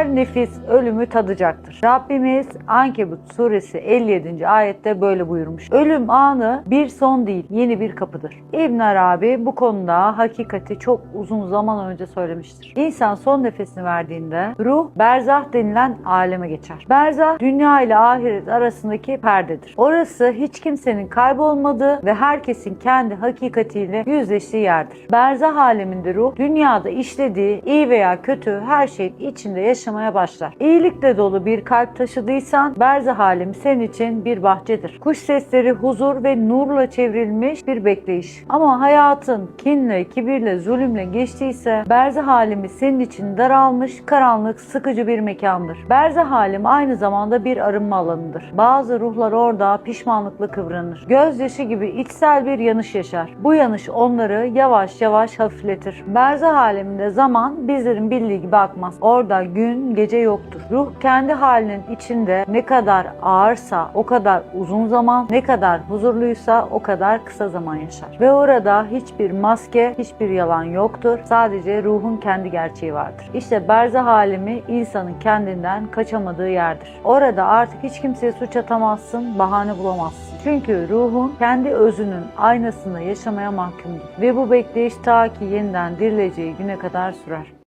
Her nefis ölümü tadacaktır. Rabbimiz Ankebut suresi 57. ayette böyle buyurmuş. Ölüm anı bir son değil, yeni bir kapıdır. İbn Arabi bu konuda hakikati çok uzun zaman önce söylemiştir. İnsan son nefesini verdiğinde ruh berzah denilen aleme geçer. Berzah dünya ile ahiret arasındaki perdedir. Orası hiç kimsenin kaybolmadığı ve herkesin kendi hakikatiyle yüzleştiği yerdir. Berzah aleminde ruh dünyada işlediği iyi veya kötü her şeyin içinde yaşamaya başlar. İyilikle dolu bir kalp taşıdıysan berzah alemi senin için bir bahçedir. Kuş sesleri huzur ve nurla çevrilmiş bir bekleyiş. Ama hayatın kinle, kibirle, zulümle geçtiyse berzah alemi senin için daralmış, karanlık, sıkıcı bir mekandır. Berzah alemi aynı zamanda bir arınma alanıdır. Bazı ruhlar orada pişmanlıkla kıvranır. Gözyaşı gibi içsel bir yanış yaşar. Bu yanış onları yavaş yavaş hafifletir. Berzah aleminde zaman bizlerin bildiği gibi akmaz. Orada gün, gece yoktur. Ruh kendi halinin içinde ne kadar ağırsa o kadar uzun zaman, ne kadar huzurluysa o kadar kısa zaman yaşar. Ve orada hiçbir maske, hiçbir yalan yoktur. Sadece ruhun kendi gerçeği vardır. İşte berzah alemi insanın kendinden kaçamadığı yerdir. Orada artık hiç kimseye suç atamazsın, bahane bulamazsın. Çünkü ruhun kendi özünün aynasında yaşamaya mahkumdur. Ve bu bekleyiş ta ki yeniden dirileceği güne kadar sürer.